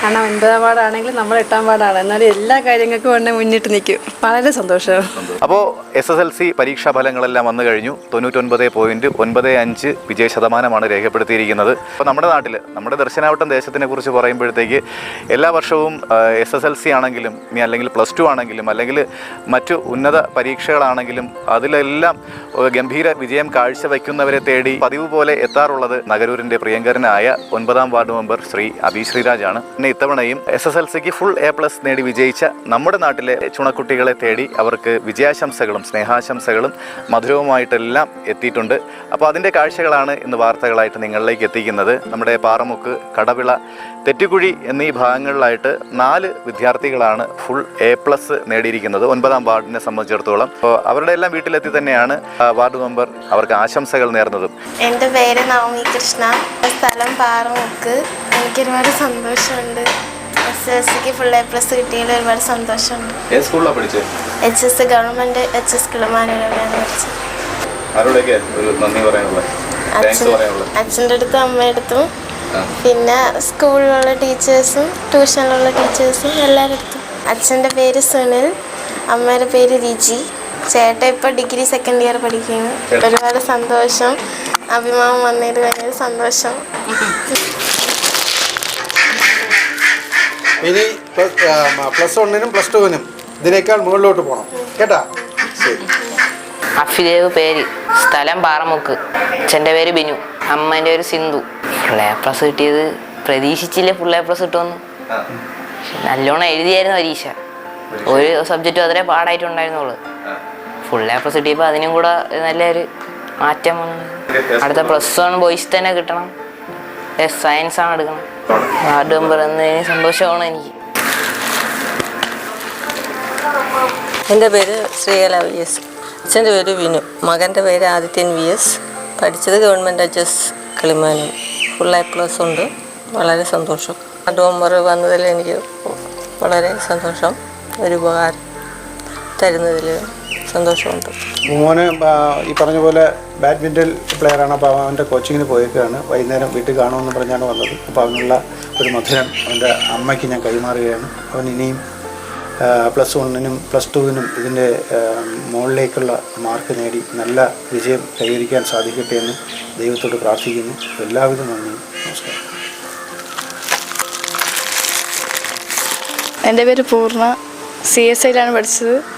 കാരണം ഒൻപതാം പാടാണെങ്കിൽ നമ്മൾ എട്ടാം പാടാണ് എന്നാലും എല്ലാ കാര്യങ്ങൾക്കും വേണ്ട മുന്നിട്ട് നിൽക്കും. വളരെ സന്തോഷം. അപ്പോൾ എസ് എസ് എൽ സി പരീക്ഷാ ഫലങ്ങളെല്ലാം വന്നു കഴിഞ്ഞു. തൊണ്ണൂറ്റൊൻപത് പോയിന്റ് ഒൻപത് അഞ്ച് വിജയ ശതമാനമാണ് രേഖപ്പെടുത്തിയിരിക്കുന്നത്. അപ്പോൾ നമ്മുടെ നാട്ടിൽ നമ്മുടെ ദർശനാവട്ടം ദേശത്തിനെ കുറിച്ച് പറയുമ്പോഴത്തേക്ക് എല്ലാ വർഷവും എസ് എസ് എൽ സി ആണെങ്കിലും ഇനി അല്ലെങ്കിൽ പ്ലസ് ടു ആണെങ്കിലും അല്ലെങ്കിൽ മറ്റു ഉന്നത പരീക്ഷകളാണെങ്കിലും അതിലെല്ലാം ഗംഭീര വിജയം കാഴ്ചവെക്കുന്നവരെ തേടി പതിവ് പോലെ എത്താറുള്ളത് നഗരൂരിന്റെ പ്രിയങ്കരനായ ഒൻപതാം വാർഡ് മെമ്പർ ശ്രീ അബി ശ്രീരാജാണ്. പിന്നെ ഇത്തവണയും എസ് എസ് എൽ സിക്ക് ഫുൾ എ പ്ലസ് നേടി വിജയിച്ച നമ്മുടെ നാട്ടിലെ ചുണക്കുട്ടികളെ തേടി അവർക്ക് വിജയാശംസകളും സ്നേഹാശംസകളും മധുരവുമായിട്ടെല്ലാം എത്തിയിട്ടുണ്ട്. അപ്പോൾ അതിന്റെ കാഴ്ചകളാണ് ഇന്ന് വാർത്തകളായിട്ട് നിങ്ങളിലേക്ക് എത്തിക്കുന്നത്. നമ്മുടെ പാറമുക്ക് കടവിള തെറ്റുകുഴി എന്നീ ഭാഗങ്ങളിലായിട്ട് നാല് വിദ്യാർത്ഥികളാണ് ഫുൾ എ പ്ലസ് നേടിയിരിക്കുന്നത്. ഒൻപതാം വാർഡിനെ സംബന്ധിച്ചിടത്തോളം. അപ്പോൾ അവരുടെ എല്ലാം വീട്ടിലെത്തി തന്നെയാണ് വാർഡ് മെമ്പർ അവർക്ക് ആശംസകൾ നേർന്നതും. എന്റെ പേര് നവമി കൃഷ്ണ. സ്ഥലം പാറമുക്ക്. എനിക്ക് ഒരുപാട് സന്തോഷമുണ്ട്. എസ് എസ് സിക്ക് ഫുൾ എ പ്ലസ് കിട്ടിയതിൽ ഒരുപാട് സന്തോഷമുണ്ട് ഏത് സ്കൂളിലാണ് പഠിച്ചത് H S government H S കിളമാനൂരാണ് പഠിച്ചത്. ആരോടൊക്കെ ഒരു നന്ദി പറയാനുള്ളത്? താങ്ക്സ് പറയാനുള്ളത്. അച്ഛന്റെ അടുത്തും അമ്മയുടെ അടുത്തും. പിന്നെ സ്കൂളിലുള്ള ടീച്ചേഴ്സും ട്യൂഷനിലുള്ള ടീച്ചേഴ്സും എല്ലാവരുടെ അടുത്തും. അച്ഛന്റെ പേര് സുനിൽ അമ്മയുടെ പേര് രിജി ചേട്ട ഇപ്പോൾ ഡിഗ്രി സെക്കൻഡ് ഇയർ പഠിക്കുന്നു? ഒരുപാട് സന്തോഷം. അഭിമാനം വന്നതിൽ ഭയങ്കര സന്തോഷം. ഇനി പ്ലസ് വണ്ണിനും പ്ലസ് ടുവിനും ഇതിനേക്കാൾ മുകളിലോട്ട് പോകണം കേട്ടാ? അഫിദേവ് പേര്. സ്ഥലം പാറമുക്ക്. അച്ഛന്റെ പേര് ബിനു. അമ്മേന്റെ പേര് സിന്ധു. ഫുൾ എ പ്ലസ് കിട്ടിയത് പ്രതീക്ഷിച്ചില്ല ഫുൾ എ പ്ലസ് കിട്ടുമെന്ന്? നല്ലോണം എഴുതിയായിരുന്നു പരീക്ഷ. ഒരു സബ്ജക്റ്റും അത്രേ പാടായിട്ടുണ്ടായിരുന്നുള്ളൂ. ഫുൾ എ പ്ലസ് കിട്ടിയപ്പോൾ അതിനും കൂടെ നല്ലൊരു മാറ്റം വന്നു. അടുത്ത പ്ലസ് വൺ ബോയ്സ് തന്നെ കിട്ടണം. സയൻസ് ആണ് എടുക്കണം. വാർഡ് മെമ്പർ സന്തോഷമാണ് എനിക്ക്. എന്റെ പേര് ശ്രീകല വി എസ്. അച്ഛന്റെ പേര് വിനു. മകന്റെ പേര് ആദിത്യൻ വി എസ്. പഠിച്ചത് government H S Kilimanoor full A plus ഉണ്ട്. വളരെ സന്തോഷം. ഡോംബർ വന്നതിൽ എനിക്ക് വളരെ സന്തോഷം. ഒരു ഉപകാരം തരുന്നതിൽ. സന്തോഷമുണ്ട്. മോന് ഈ പറഞ്ഞ പോലെ ബാഡ്മിന്റൺ പ്ലെയറാണ് അപ്പോൾ അവന്റെ കോച്ചിങ്ങിന് പോയേക്കാണ്. വൈകുന്നേരം വീട്ടിൽ കാണുമെന്ന് പറഞ്ഞാണ് വന്നത്. അപ്പോൾ അവനുള്ള ഒരു മധുരം അവന്റെ അമ്മയ്ക്ക് ഞാൻ കൈമാറുകയാണ്. അവൻ ഇനിയും പ്ലസ് വണ്ണിനും പ്ലസ് ടുവിനും ഇതിന്റെ മുകളിലേക്കുള്ള മാർക്ക് നേടി നല്ല വിജയം കൈവരിക്കാൻ സാധിക്കട്ടെ എന്ന് ദൈവത്തോട് പ്രാർത്ഥിക്കുന്നു. എല്ലാവിധ നന്ദി നമസ്കാരം. എന്റെ പേര് പൂർണ. സി എസ് ഐയിലാണ് പഠിച്ചത്.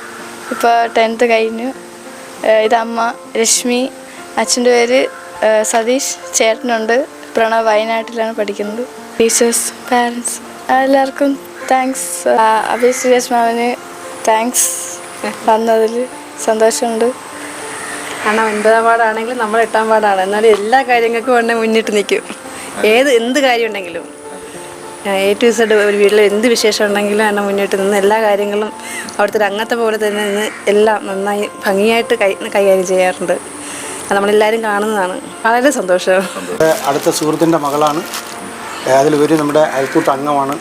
ഇപ്പോൾ ടെൻത്ത് കഴിഞ്ഞു. ഇത് അമ്മ രശ്മി അച്ഛന്റെ പേര് സതീഷ് ചേട്ടനുണ്ട്. പ്രണവ് വയനാട്ടിലാണ് പഠിക്കുന്നത്. ടീച്ചേഴ്സ് പാരൻസ് എല്ലാവർക്കും താങ്ക്സ് അഭി സുരേഷ് മാമിന് താങ്ക്സ് വന്നതിൽ സന്തോഷമുണ്ട്. കാരണം ഒൻപതാം പാടാണെങ്കിലും നമ്മൾ എട്ടാം പാടാണ് എന്നാലും എല്ലാ കാര്യങ്ങൾക്കും ഉടനെ മുന്നിട്ട് നിൽക്കും. ഏത് എന്ത് കാര്യം ഉണ്ടെങ്കിലും എ ടു സെഡ് ഒരു വീട്ടിൽ എന്ത് വിശേഷം ഉണ്ടെങ്കിലും എന്നെ മുന്നോട്ട് നിന്ന് എല്ലാ കാര്യങ്ങളും അവിടുത്തെ അങ്ങത്തെ പോലെ തന്നെ നിന്ന് എല്ലാം നന്നായി ഭംഗിയായിട്ട് കൈ കൈകാര്യം ചെയ്യാറുണ്ട്. നമ്മളെല്ലാവരും കാണുന്നതാണ്. വളരെ സന്തോഷം. അടുത്ത സുഹൃത്തിന്റെ മകളാണ്. അതിലുപരി നമ്മുടെ അയൽക്കൂട്ട അംഗമാണ്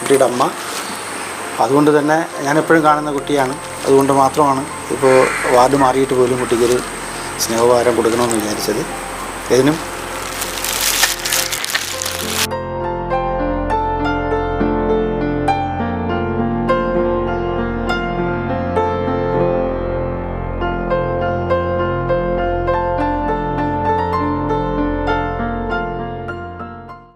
കുട്ടിയുടെ അമ്മ. അതുകൊണ്ട് തന്നെ ഞാൻ എപ്പോഴും കാണുന്ന കുട്ടിയാണ്. അതുകൊണ്ട് മാത്രമാണ് ഇപ്പോൾ വാർഡ് മാറിയിട്ട് പോലും കുട്ടിക്കൊരു സ്നേഹഭാരം കൊടുക്കണമെന്ന് വിചാരിച്ചത്. ഇതിനും